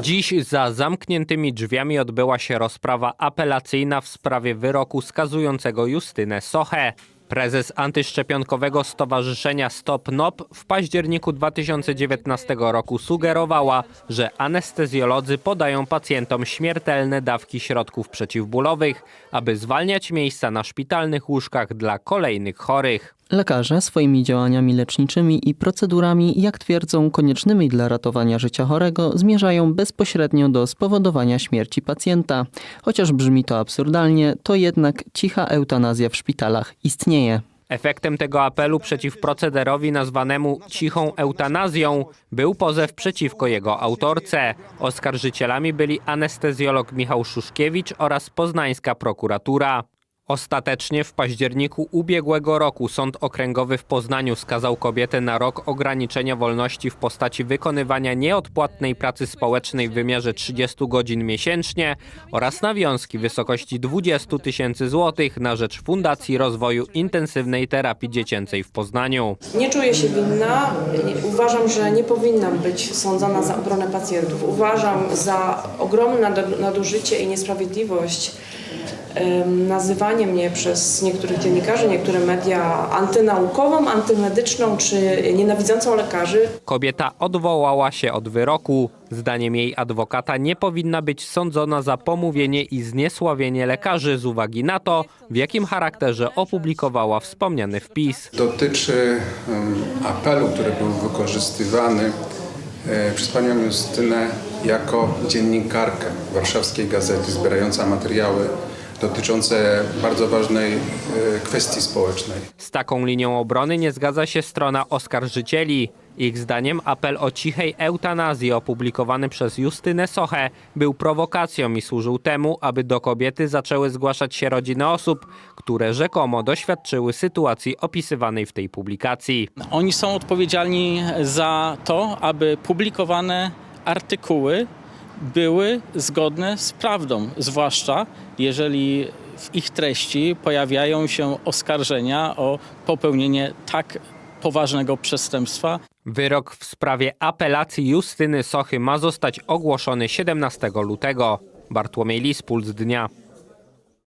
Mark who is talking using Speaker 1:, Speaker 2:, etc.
Speaker 1: Dziś za zamkniętymi drzwiami odbyła się rozprawa apelacyjna w sprawie wyroku skazującego Justynę Sochę. Prezes antyszczepionkowego stowarzyszenia Stop NOP w październiku 2019 roku sugerowała, że anestezjolodzy podają pacjentom śmiertelne dawki środków przeciwbólowych, aby zwalniać miejsca na szpitalnych łóżkach dla kolejnych chorych.
Speaker 2: Lekarze swoimi działaniami leczniczymi i procedurami, jak twierdzą, koniecznymi dla ratowania życia chorego, zmierzają bezpośrednio do spowodowania śmierci pacjenta. Chociaż brzmi to absurdalnie, to jednak cicha eutanazja w szpitalach istnieje.
Speaker 1: Efektem tego apelu przeciw procederowi nazwanemu cichą eutanazją był pozew przeciwko jego autorce. Oskarżycielami byli anestezjolog Michał Szuszkiewicz oraz poznańska prokuratura. Ostatecznie w październiku ubiegłego roku Sąd Okręgowy w Poznaniu skazał kobietę na rok ograniczenia wolności w postaci wykonywania nieodpłatnej pracy społecznej w wymiarze 30 godzin miesięcznie oraz nawiązki w wysokości 20 tysięcy złotych na rzecz Fundacji Rozwoju Intensywnej Terapii Dziecięcej w Poznaniu.
Speaker 3: Nie czuję się winna. Uważam, że nie powinnam być sądzona za obronę pacjentów. Uważam za ogromne nadu- nadużycie i niesprawiedliwość nazywanie mnie przez niektórych dziennikarzy, niektóre media antynaukową, antymedyczną czy nienawidzącą lekarzy.
Speaker 1: Kobieta odwołała się od wyroku. Zdaniem jej adwokata nie powinna być sądzona za pomówienie i zniesławienie lekarzy z uwagi na to, w jakim charakterze opublikowała wspomniany wpis.
Speaker 4: dotyczy apelu, który był wykorzystywany e, przez panią Justynę jako dziennikarkę warszawskiej gazety zbierająca materiały dotyczące bardzo ważnej e, kwestii społecznej.
Speaker 1: Z taką linią obrony nie zgadza się strona oskarżycieli. Ich zdaniem apel o cichej eutanazji opublikowany przez Justynę Sochę był prowokacją i służył temu, aby do kobiety zaczęły zgłaszać się rodziny osób, które rzekomo doświadczyły sytuacji opisywanej w tej publikacji.
Speaker 5: Oni są odpowiedzialni za to, aby publikowane artykuły były zgodne z prawdą, zwłaszcza jeżeli w ich treści pojawiają się oskarżenia o popełnienie tak poważnego przestępstwa,
Speaker 1: Wyrok w sprawie apelacji Justyny Sochy ma zostać ogłoszony 17 lutego. Bartłomiej Lis, Puls Dnia.